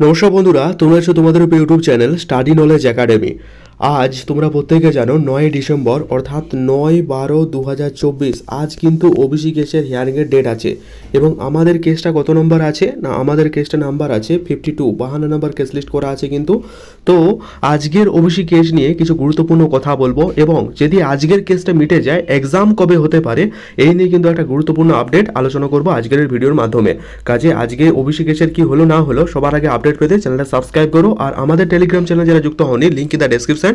নমস্কার বন্ধুরা তোমরা আছো তোমাদের YouTube channel study knowledge academy আজ তোমরা প্রত্যেকে জানো নয় ডিসেম্বর, অর্থাৎ নয় বারো দু হাজার চব্বিশ। আজ কিন্তু ওবিসি কেসের হিয়ারিংয়ের ডেট আছে। এবং আমাদের কেসটা কত নম্বর আছে? না, আমাদের কেসটা নাম্বার আছে ফিফটি টু বাহান্ন নম্বর কেস লিস্ট করা আছে কিন্তু। তো, আজকের ওবিসি কেস নিয়ে কিছু গুরুত্বপূর্ণ কথা বলব এবং যদি আজকের কেসটা মিটে যায় এক্সাম কবে হতে পারে, এই নিয়ে কিন্তু একটা গুরুত্বপূর্ণ আপডেট আলোচনা করব আজকের ভিডিওর মাধ্যমে। কাজে আজকে ওবিসি কেসের কি হলো না হলো, সবার আগে আপডেট পেতে চ্যানেলটা সাবস্ক্রাইব করো। আর আমাদের টেলিগ্রাম চ্যানেল যারা যুক্ত হয়নি link in the description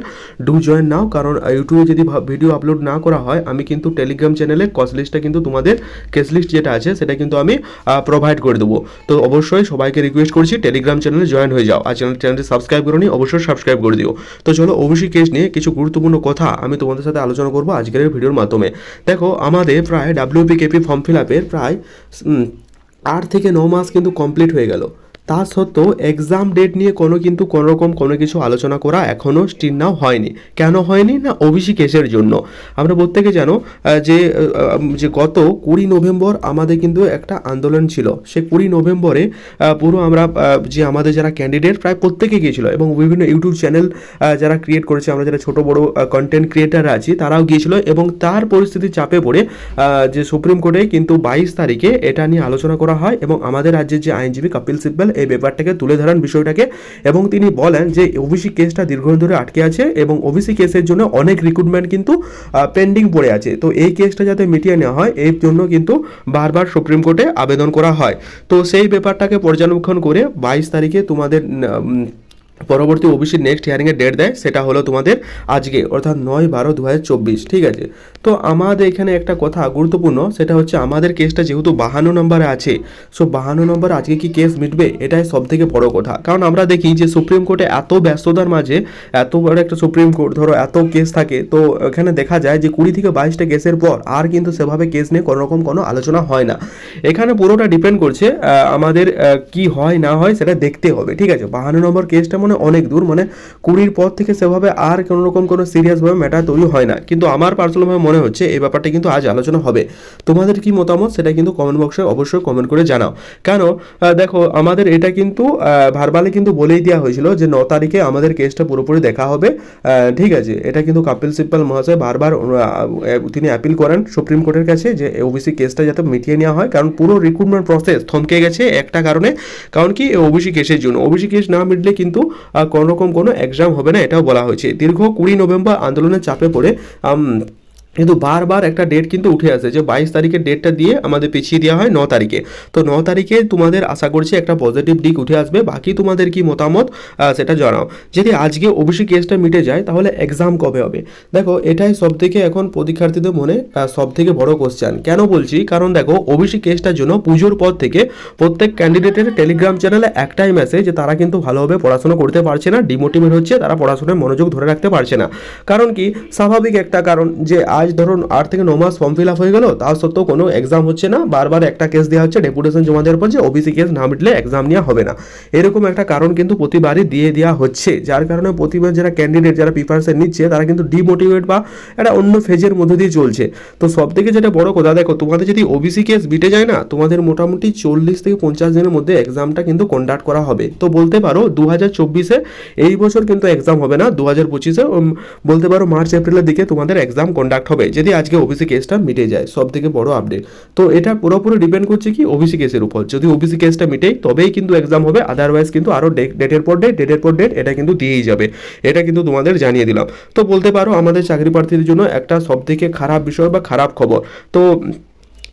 do join now কারণ ইউটিউবে যদি ভিডিও আপলোড না করা হয়, আমি কিন্তু টেলিগ্রাম চ্যানেলে কস লিস্টটা কিন্তু তোমাদের কেস লিস্ট যেটা আছে, সেটা কিন্তু আমি প্রোভাইড করে দেবো। তো অবশ্যই সবাইকে রিকোয়েস্ট করছি টেলিগ্রাম চ্যানেলে জয়েন হয়ে যাও। আর চ্যানেল চ্যানেলটি সাবস্ক্রাইব করোনি অবশ্যই সাবস্ক্রাইব করে দিও। তো চলো ওবিসি কেস নিয়ে কিছু গুরুত্বপূর্ণ কথা আমি তোমাদের সাথে আলোচনা করব আজকের ভিডিওর মাধ্যমে। দেখো, আমাদের প্রায় ডাব্লিউপি কেপি ফর্ম ফিল আপের প্রায় আট থেকে ন মাস কিন্তু কমপ্লিট হয়ে গেল। তা সত্ত্বেও এক্সাম ডেট নিয়ে কোনো কিন্তু কোনো রকম কোনো কিছু আলোচনা করা এখনও স্টিল নাও হয়নি। কেন হয়নি? না ওবিসি কেসের জন্য। আমরা প্রত্যেকে জানো যে যে গত কুড়ি নভেম্বর আমাদের কিন্তু একটা আন্দোলন ছিল। সে কুড়ি নভেম্বরে পুরো আমরা যে আমাদের যারা ক্যান্ডিডেট প্রায় প্রত্যেকে গিয়েছিল এবং বিভিন্ন ইউটিউব চ্যানেল যারা ক্রিয়েট করেছে, আমরা যারা ছোটো, বড়ো কন্টেন্ট ক্রিয়েটার আছি, তারাও গিয়েছিল এবং তার পরিস্থিতির চাপে পড়ে যে সুপ্রিম কোর্টে কিন্তু বাইশ তারিখে এটা নিয়ে আলোচনা করা হয় এবং আমাদের রাজ্যের যে আইনজীবী কপিল সিব্বল এই ব্যাপারটাকে তুলে ধরেন বিষয়টাকে এবং তিনি বলেন যে ওবিসি কেসটা দীর্ঘদিন ধরে আটকে আছে এবং ওবিসি কেসের জন্য অনেক রিক্রুটমেন্ট কিন্তু পেন্ডিং পড়ে আছে। তো এই কেসটা যাতে মিটিয়ে নেওয়া হয়, এর জন্য কিন্তু বারবার সুপ্রিম কোর্টে আবেদন করা হয়। তো সেই ব্যাপারটাকে পর্যবেক্ষণ করে বাইশ তারিখে তোমাদের পরবর্তী ওবিসি নেক্সট হিয়ারিংয়ের ডেট দেয়, সেটা হলো তোমাদের আজকে, অর্থাৎ নয় বারো দু ঠিক আছে? তো আমাদের এখানে একটা কথা গুরুত্বপূর্ণ, সেটা হচ্ছে আমাদের কেসটা যেহেতু বাহান্ন নম্বরে আছে সো বাহান্ন নম্বর আজকে কি কেস মিটবে? এটাই সব থেকে বড় কথা। কারণ আমরা দেখি যে সুপ্রিম কোর্টে এত ব্যস্ততার মাঝে এত বড় একটা সুপ্রিম কোর্ট, ধরো এত কেস থাকে, তো এখানে দেখা যায় যে কুড়ি থেকে বাইশটা কেসের পর আর কিন্তু সেভাবে কেস নিয়ে কোনো রকম কোনো আলোচনা হয় না। এখানে পুরোটা ডিপেন্ড করছে আমাদের কি হয় না হয় সেটা দেখতে হবে, ঠিক আছে? বাহান্ন নম্বর কেসটা মানে অনেক দূর মানে কুড়ির পর থেকে সেভাবে আর কোনো রকম কোনো সিরিয়াসভাবে ম্যাটার তৈরি হয় না। কিন্তু আমার পার্সোনালভাবে মনে হচ্ছে এই ব্যাপারটা কিন্তু আজ আলোচনা হবে। তোমাদের কি মতামত? সেটা কিন্তু কমেন্ট বক্সে অবশ্যই কমেন্ট করে জানাও। কেন? দেখো, আমাদের এটা কিন্তু ভারবালে কিন্তু বলেই দেওয়া হয়েছিল যে ন তারিখে আমাদের কেসটা পুরোপুরি দেখা হবে। ঠিক আছে, এটা কিন্তু কাপিল সিব্বল মহাশয় বারবার তিনি অ্যাপিল করেন সুপ্রিম কোর্টের কাছে যে ওবিসি কেসটা যাতে মিটিয়ে নেওয়া হয়। কারণ পুরো রিক্রুটমেন্ট প্রসেস থমকে গেছে একটা কারণে। কারণ কি? ওবিসি কেসের জন্য। ওবিসি কেস না মিটলে কিন্তু আহ, কোনো এক্সাম হবে না এটাও বলা হয়েছে। দীর্ঘ কুড়ি নভেম্বর আন্দোলনের চাপে পড়ে কিন্তু বারবার একটা ডেট কিন্তু উঠে আসে যে বাইশ তারিখের ডেটটা দিয়ে আমাদের পিছিয়ে দেওয়া হয় ন তারিখে। তো ন তারিখে তোমাদের আশা করছি একটা পজিটিভ দিক উঠে আসবে। বাকি তোমাদের কি মতামত সেটা জানাও। যদি আজকে অবশ্যই কেসটা মিটে যায়, তাহলে এক্সাম কবে হবে? দেখো, এটাই সব থেকে এখন পরীক্ষার্থীদের মনে সব থেকে বড় কোশ্চেন কেন বলছি? কারণ দেখো ওবিসি কেসটার জন্য পুজোর পর থেকে প্রত্যেক ক্যান্ডিডেটের টেলিগ্রাম চ্যানেলে একটাই মেসেজ যে তারা কিন্তু ভালোভাবে পড়াশোনা করতে পারছে না ডিমোটিভেট হচ্ছে, তারা পড়াশোনায় মনোযোগ ধরে রাখতে পারছে না। কারণ কি? স্বাভাবিক একটা কারণ যে আজ ধরুন আট থেকে ন মাস ফর্ম ফিল আপ হয়ে গেল তা সত্ত্বেও কোনো এক্সাম হচ্ছে না। বারবার একটা কেস দেওয়া হচ্ছে ডেপুটেশন জমা দেওয়ার পর যে ওবিসি কেস না মিটলে এক্সাম নেওয়া হবে না। এরকম একটা কারণ কিন্তু প্রতিবারই দিয়ে দেওয়া হচ্ছে। যার কারণে প্রতিবার যারা ক্যান্ডিডেট যারা প্রিপারেশন নিচ্ছে, তারা কিন্তু ডিমোটিভেট বা একটা অন্য ফেজের মধ্যে দিয়ে চলছে। তো সব থেকে যেটা বড় কথা, দেখো, তোমাদের যদি ওবিসি কেস বিটে যায় না, তোমাদের মোটামুটি চল্লিশ থেকে পঞ্চাশ দিনের মধ্যে এক্সামটা কিন্তু কন্ডাক্ট করা হবে। তো বলতে পারো দু হাজার চব্বিশে এই বছর কিন্তু এক্সাম হবে না দু হাজার পঁচিশে বলতে পারো, মার্চ, এপ্রিলের দিকে তোমাদের এক্সাম কন্ডাক্ট হবে। যদি আজকে ওবিসি কেসটা মিটে যায় সব থেকে বড় আপডেট তো এটা পুরোপুরি ডিপেন্ড করছে কি ওবিসি কেসের উপর। যদি ওবিসি কেসটা মিটে, তবেই কিন্তু এক্সাম হবে আদারওয়াইজ কিন্তু আরও ডেটের পর ডেট ডেটের পর ডেট এটা কিন্তু দিয়েই যাবে। এটা কিন্তু তোমাদের জানিয়ে দিলাম। তো বলতে পারো, আমাদের চাকরি প্রার্থীদের জন্য একটা সবথেকে খারাপ বিষয় বা খারাপ খবর। তো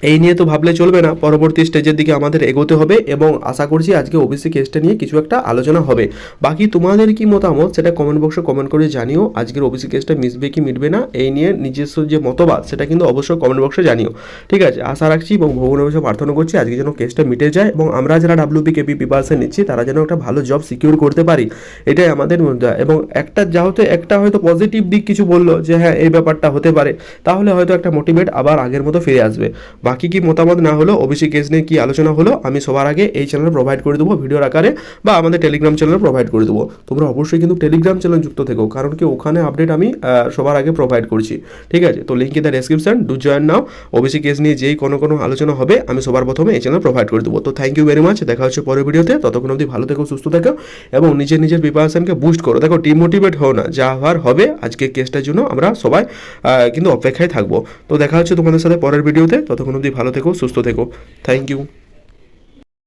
এই নিয়ে তো ভাবলে চলবে না। পরবর্তী স্টেজের দিকে আমাদের এগোতে হবে এবং আশা করছি আজকে ওবিসি কেসটা নিয়ে কিছু একটা আলোচনা হবে। বাকি তোমাদের কি মতামত সেটা কমেন্ট বক্সে কমেন্ট করে জানিও। আজকের ওবিসি কেসটা মিশবে কি মিটবে না, এই নিয়ে নিজস্ব যে মতবাদ সেটা কিন্তু অবশ্যই কমেন্ট বক্সে জানিও। ঠিক আছে, আশা রাখছি এবং ভগবানের কাছে প্রার্থনা করছি আজকে যেন কেসটা মিটে যায় এবং আমরা যারা ডাব্লিউপি কেপি প্রিপারেশন নিচ্ছি, তারা যেন একটা ভালো জব সিকিউর করতে পারি। এটাই আমাদের এবং একটা যা হতে একটা হয়তো পজিটিভ দিক কিছু বলল যে হ্যাঁ এই ব্যাপারটা হতে পারে, তাহলে হয়তো একটা মোটিভেট আবার আগের মতো ফিরে আসবে। বাকি কি মতামত না হলো ওবিসি কেস নিয়ে কি আলোচনা হলো, আমি সবার আগে এই চ্যানেলে প্রোভাইড করে দেবো ভিডিওর আকারে বা আমাদের টেলিগ্রাম চ্যানেলে প্রোভাইড করে দেবো। তোমরা অবশ্যই কিন্তু টেলিগ্রাম চ্যানেল যুক্ত থেকো, কারণ কি ওখানে আপডেট আমি সবার আগে প্রোভাইড করছি। ঠিক আছে? তো link in the description do join now OBC case নিয়ে যেই কোনো কোনো আলোচনা হবে, আমি সবার প্রথমে এই চ্যানেল প্রোভাইড করে দেবো। তো থ্যাংক ইউ ভেরি মাচ দেখা হচ্ছে পরের ভিডিওতে ততক্ষণ অবধি ভালো থেকো, সুস্থ থেকো, এবং নিজের নিজের প্রিপারেশনকে বুস্ট করো। দেখো ডিমোটিভেট হও না, যা হওয়ার হবে আজকে কেসটার জন্য আমরা সবাই কিন্তু অপেক্ষায় থাকব। তো দেখা হচ্ছে তোমাদের সাথে পরের ভিডিওতে ততক্ষণ অবধি ভালো থেকো সুস্থ থেকো। Thank you